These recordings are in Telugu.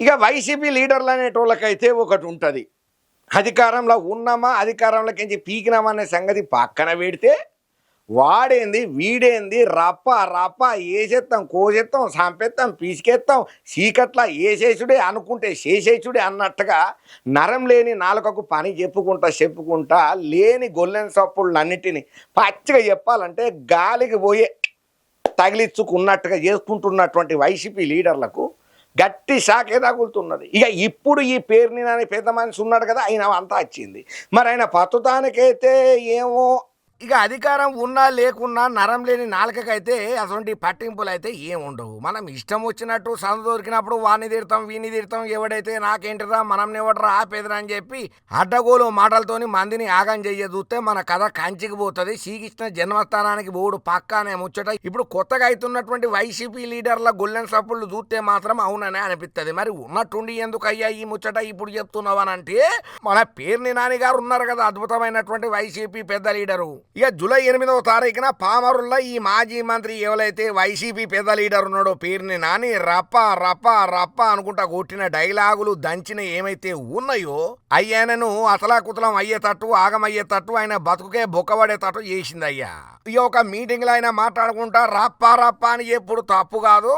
ఇక వైసీపీ లీడర్లు అనేటోళ్ళకైతే ఒకటి ఉంటుంది. అధికారంలో ఉన్నామా అధికారంలోకి పీకినామా అనే సంగతి పక్కన పెడితే వాడేంది వీడేంది రప్ప రప్ప ఏసేస్తాం కోసేత్తాం సంపేస్తాం పీసుకెత్తాం చీకట్ల ఏసేసుడే అనుకుంటే చేసేసుడే అన్నట్టుగా నరం లేని నాలుకకు పని చెప్పుకుంటా చెప్పుకుంటా లేని గొల్లెన్ సప్పుళ్ళన్నిటిని పచ్చిగా చెప్పాలంటే గాలికి పోయే తగిలించుకున్నట్టుగా చేసుకుంటున్నటువంటి వైసీపీ లీడర్లకు గట్టి షాకే తగులుతున్నది ఇక ఇప్పుడు ఈ పేరుని నాని పెద్ద మనిషి ఉన్నాడు కదా ఆయన అంతా వచ్చింది. మరి ఆయన పతుతానికైతే ఏమో ఇక అధికారం ఉన్నా లేకున్నా నరం లేని నాలుకకైతే అటువంటి పట్టింపులు అయితే ఏం ఉండవు. మనం ఇష్టం వచ్చినట్టు సంద దొరికినప్పుడు వాడిని తీరుతాం వీని తీరుతాం ఎవడైతే నాకేంటిరా మనం ఎవడరా ఆపేదిరా అని చెప్పి అడ్డగోలు మాటలతోని మందిని ఆగం చెయ్య చూస్తే మన కథ కంచికి పోతుంది. శ్రీకృష్ణ జన్మస్థానానికి పోడు పక్కానే ముచ్చట. ఇప్పుడు కొత్తగా అవుతున్నటువంటి వైసీపీ లీడర్ల గొల్లెన్ సప్పుళ్ళు చూస్తే మాత్రం అవుననే అనిపిస్తుంది మరి ఉన్నట్టుండి ఎందుకు అయ్యా ఈ ముచ్చట ఇప్పుడు చెప్తున్నావనంటే మన పేర్ని నాని గారు ఉన్నారు కదా అద్భుతమైనటువంటి వైసీపీ పెద్ద లీడరు. ఇక జూలై ఎనిమిదవ తారీఖున పామరుల్లో ఈ మాజీ మంత్రి ఎవరైతే వైసీపీ పెద్ద లీడర్ ఉన్నాడో పేరుని నాని రప్ప రప్ప రప్ప అనుకుంటా కొట్టిన డైలాగులు దంచిన ఏమైతే ఉన్నాయో అయ్యానను అతలాకుతలం అయ్యేటట్టు ఆగమయ్యేటట్టు ఆయన బతుకుకే బొక్కబడేటట్టు చేసింది అయ్యా ఈ ఒక మీటింగ్లో ఆయన మాట్లాడుకుంటా రప్ప రప్ప అని ఎప్పుడు తప్పు కాదు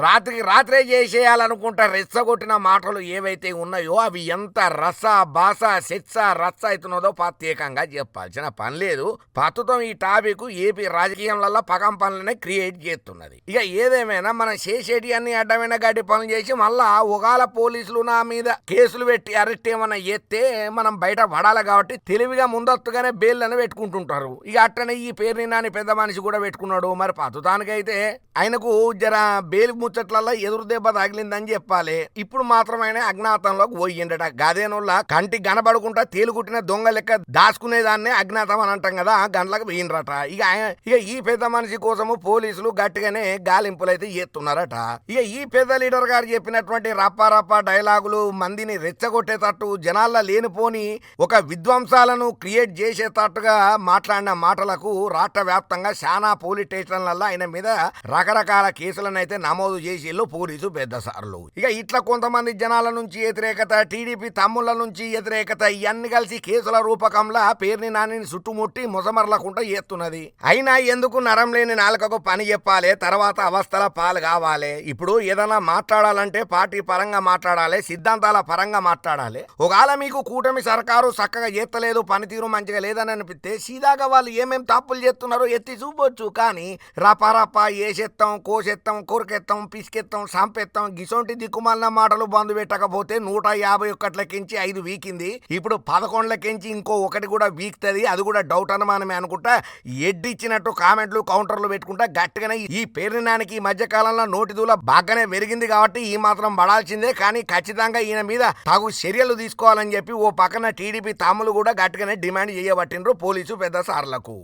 రాత్రికి రాత్రే చేసేయాలనుకుంటా రెచ్చగొట్టిన మాటలు ఏవైతే ఉన్నాయో అవి ఎంత రస బాస సెచ్చ రచ్చ అవుతున్నదో ప్రత్యేకంగా చెప్పాల్సిన పని లేదు. ప్రస్తుతం ఈ టాపిక్ ఏపీ రాజకీయంలో పగం పనులనే క్రియేట్ చేస్తున్నది. ఇక ఏదేమైనా మనం చేసేటి అన్ని అడ్డమైన గడ్డి పనులు చేసి మళ్ళా ఒకవేళ పోలీసులు నా మీద కేసులు పెట్టి అరెస్ట్ ఏమైనా చేస్తే మనం బయట పడాలి కాబట్టి తెలివిగా ముందస్తుగానే బెయిల్లను పెట్టుకుంటుంటారు. ఇక అట్టనే ఈ పేరుని నాని పెద్ద మనిషి కూడా పెట్టుకున్నాడు. మరి ప్రస్తుతానికైతే ఆయనకు జర బేలి ముచ్చట్లలో ఎదురు దెబ్బ తగిలిందని చెప్పాలి. ఇప్పుడు మాత్రం ఆయన అజ్ఞాతంలోకి పోయిండట. గదేనుల్లా కంటి గనబడుకుంటా తేలుకుట్టిన దొంగ లెక్క దాచుకునేదాన్ని అజ్ఞాతం అని అంటాం కదా గంటలకు పోయిండ్రట. ఇక ఆయన- ఇక ఈ పెద్ద మనిషి కోసము పోలీసులు గట్టిగానే గాలింపులు అయితే చేస్తున్నారట. ఇక ఈ పెద్ద లీడర్ గారు చెప్పినటువంటి రప్పారప్ప రప్ప డైలాగులు మందిని రెచ్చగొట్టేటట్టు జనాల్లో లేనిపోని ఒక విధ్వంసాలను క్రియేట్ చేసేటట్టుగా మాట్లాడిన మాటలకు రాష్ట్ర వ్యాప్తంగా శానా పోలీస్ స్టేషన్లలో ఆయన మీద రకరకాల కేసులనైతే నమోదు చేసిళ్ళు పోలీసు పెద్ద సార్లు. ఇక ఇట్లా కొంతమంది జనాల నుంచి వ్యతిరేకత టీడీపీ తమ్ముళ్ళ నుంచి వ్యతిరేకత ఇవన్నీ కలిసి కేసుల రూపకంలో పేరుని నానిని చుట్టుముట్టి ముసమర్లకుండా చేస్తున్నది అయినా ఎందుకు నరం లేని నాలుకకు పని చెప్పాలి? తర్వాత అవస్థల పాలు కావాలి? ఇప్పుడు ఏదైనా మాట్లాడాలంటే పార్టీ పరంగా మాట్లాడాలి? సిద్ధాంతాల పరంగా మాట్లాడాలి? ఒకవేళ మీకు కూటమి సర్కారు చక్కగా చేస్తలేదు పనితీరు మంచిగా లేదని అనిపిస్తే సీదాగా వాళ్ళు ఏమేమి తప్పులు చేస్తున్నారో ఎత్తి చూపొచ్చు. కానీ రపారప ఏసెత్తాం కోసెత్తాం కొరకెత్తాం పిసికెత్తాం సంపెత్తాం. గిసొంటి దిక్కుమాలిన మాటలు బంధు పెట్టకపోతే నూట యాభై ఒక్కట్లకించి ఐదు వీకింది. ఇప్పుడు పదకొండులకించి ఇంకో ఒకటి కూడా వీక్తుంది. అది కూడా డౌట్ అనుమానమే అనుకుంటా. ఎడ్డిచ్చినట్టు కామెంట్లు కౌంటర్లు పెట్టుకుంటా గట్టిగానే ఈ పేరునానికి ఈ మధ్య కాలంలో నోటి దూల బాగానే పెరిగింది కాబట్టి ఈ మాత్రం పడాల్సిందే. కానీ ఖచ్చితంగా ఈయన మీద తగు చర్యలు తీసుకోవాలని చెప్పి ఓ పక్కన టీడీపీ తాములు కూడా గట్టిగానే డిమాండ్ చేయబట్టిండ్రు పోలీసు పెద్ద సార్లకు.